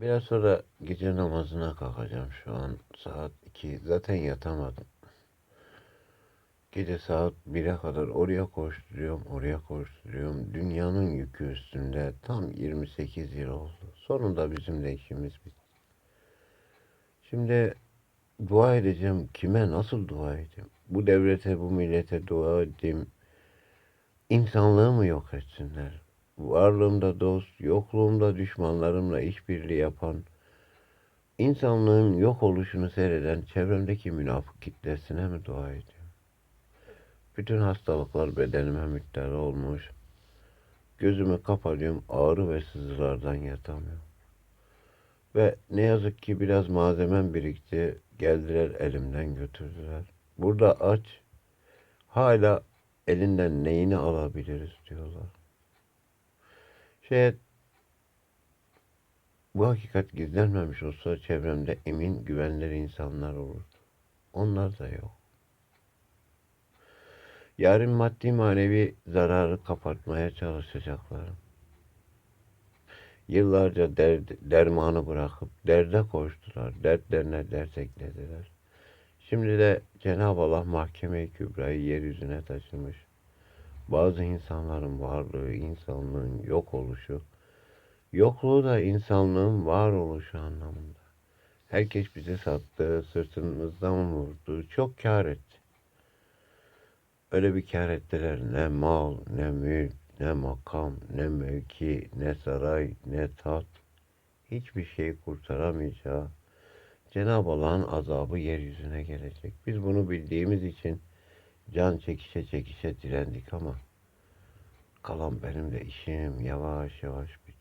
Biraz sonra gece namazına kalkacağım şu an saat 2. Zaten yatamadım. Gece saat 1'e kadar oraya koşturuyorum, oraya koşturuyorum. Dünyanın yükü üstünde tam 28 yıl oldu. Sonunda bizim de işimiz bitti. Şimdi dua edeceğim. Kime nasıl dua edeyim? Bu devlete, bu millete dua edeyim. İnsanlığı mı yok etsinler? Varlığımda dost, yokluğumda düşmanlarımla işbirliği yapan, insanlığın yok oluşunu seyreden çevremdeki münafık kitlesine mi dua ediyorum? Bütün hastalıklar bedenime müptela olmuş. Gözümü kapatıyorum, ağrı ve sızılardan yatamıyorum. Ve ne yazık ki biraz malzemem birikti. Geldiler elimden götürdüler. Burada aç. Hala elinden neyini alabiliriz diyorlar. Şayet bu hakikat gizlenmemiş olsa çevremde emin güvenilir insanlar olur. Onlar da yok. Yarın maddi manevi zararı kapatmaya çalışacaklar. Yıllarca der, dermanı bırakıp derde koştular. Dertlerine dert eklediler. Şimdi de Cenab-ı Allah mahkeme-i kübrayı yeryüzüne taşımış. Bazı insanların varlığı, insanlığın yok oluşu, yokluğu da insanlığın var oluşu anlamında. Herkes bizi sattı, sırtımızdan vurdu, çok kar etti. Öyle bir kar ettiler ne mal, ne mülk, ne makam, ne mevki, ne saray, ne tat. Hiçbir şey kurtaramayacağı Cenab-ı Allah'ın azabı yeryüzüne gelecek. Biz bunu bildiğimiz için can çekişe çekişe direndik ama kalan benim de işim yavaş yavaş bitiyor.